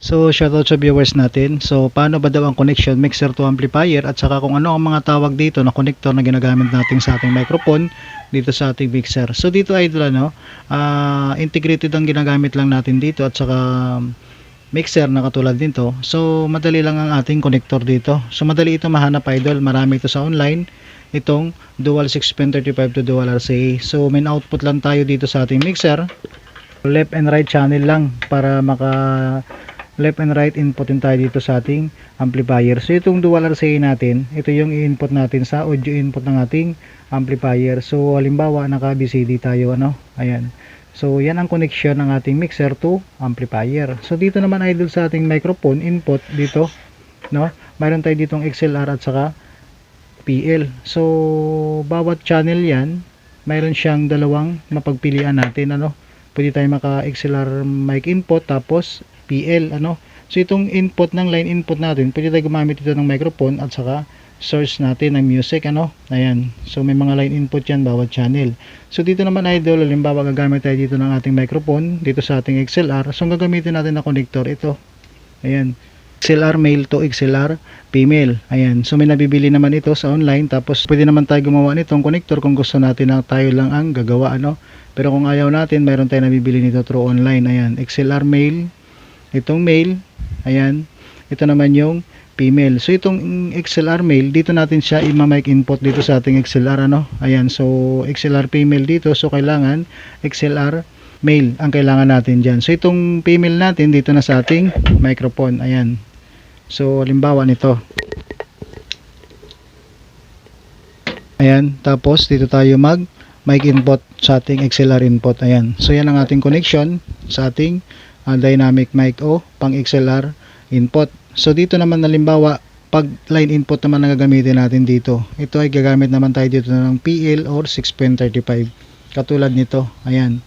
So, shoutout sa viewers natin. So, paano ba daw ang connection mixer to amplifier at saka kung ano ang mga tawag dito na connector na ginagamit natin sa ating microphone dito sa ating mixer. So, dito idol ano, ah, integrated ang ginagamit lang natin dito at saka mixer na katulad nito. So, madali lang ang ating connector dito. So, madali ito mahanap idol. Marami ito sa online. Itong dual 6.35 to dual RCA. So, main output lang tayo dito sa ating mixer. Left and right channel lang para maka left and right inputin tayo dito sa ating amplifier. So itong dual RCA natin, ito yung i-input natin sa audio input ng ating amplifier. So halimbawa naka BCD tayo ano, ayan. So yan ang connection ng ating mixer to amplifier. So dito naman idol sa ating microphone input dito, no? Mayroon tayo ditong XLR at saka PL. So bawat channel yan, mayroon siyang dalawang mapagpilian natin ano. Pwede tayo maka XLR mic input tapos PL ano. So itong input ng line input natin, pwede tayo gumamit ito ng microphone at saka source natin ng music ano. Ayan. So may mga line input yan bawat channel. So dito naman idol, halimbawa gagamit tayo dito ng ating microphone dito sa ating XLR. So gagamitin natin na connector ito. Ayan. XLR male to XLR female. Ayan. So may nabibili naman ito sa online tapos pwede naman tayo gumawa nitong connector kung gusto natin na tayo lang ang gagawa ano. Pero kung ayaw natin, mayroon tayo nabibili nito through online. Ayan. XLR male itong male, ayan, ito naman yung female. So itong XLR male, dito natin siya i-mic input dito sa ating XLR ano. Ayan, so XLR female dito, so kailangan XLR male ang kailangan natin diyan. So itong female natin dito na sa ating microphone. Ayan. So halimbawa nito. Ayan, tapos dito tayo mag mic input sa ating XLR input. Ayan. So yan ang ating connection sa ating uh, dynamic mic o pang XLR input. So dito naman halimbawa pag line input naman ang gagamitin natin dito. Ito ay gagamit naman tayo dito ng PL or 6.35. Katulad nito. Ayan.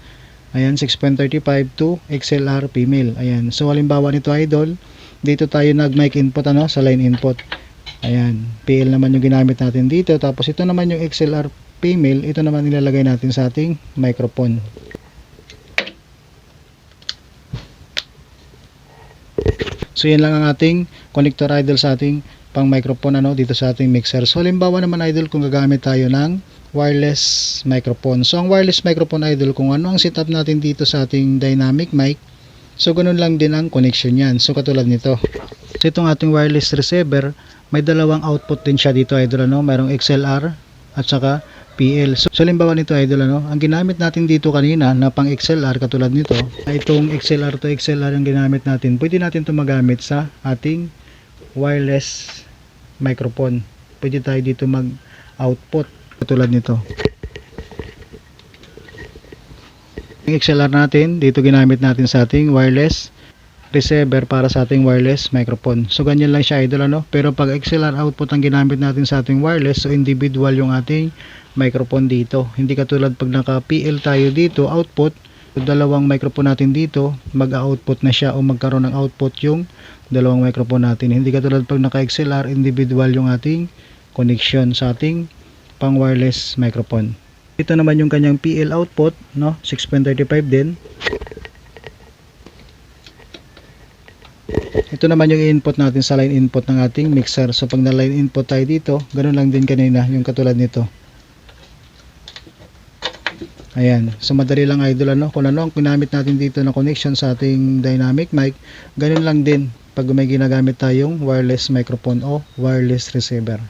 Ayan 6.35 to XLR female. Ayan. So halimbawa nito idol, dito tayo nag mic input ano sa line input. Ayan. PL naman yung ginamit natin dito. Tapos ito naman yung XLR female. Ito naman nilalagay natin sa ating microphone. So yan lang ang ating connector idol sa ating pang microphone ano dito sa ating mixer. So halimbawa naman idol kung gagamit tayo ng wireless microphone. So ang wireless microphone idol kung ano ang setup natin dito sa ating dynamic mic. So ganun lang din ang connection niyan. So katulad nito. So itong ating wireless receiver, may dalawang output din siya dito idol ano, mayroong XLR at saka PL. So, so halimbawa nito idol ano, ang ginamit natin dito kanina na pang XLR katulad nito, itong XLR to XLR ang ginamit natin. Pwede natin ito magamit sa ating wireless microphone. Pwede tayo dito mag-output katulad nito. Yung XLR natin, dito ginamit natin sa ating wireless receiver para sa ating wireless microphone. So ganyan lang siya idol ano. Pero pag XLR output ang ginamit natin sa ating wireless, so individual yung ating microphone dito. Hindi katulad pag naka PL tayo dito, output, dalawang microphone natin dito, mag-output na siya o magkaroon ng output yung dalawang microphone natin. Hindi katulad pag naka XLR, individual yung ating connection sa ating pang wireless microphone. Ito naman yung kanyang PL output, no? 6.35 din. Ito naman yung input natin sa line input ng ating mixer. So pag na line input tayo dito, ganun lang din kanina, yung katulad nito. Ayan. So madali lang idol ano. Kung ano ang ginamit natin dito na connection sa ating dynamic mic, ganun lang din pag may ginagamit tayong wireless microphone o wireless receiver.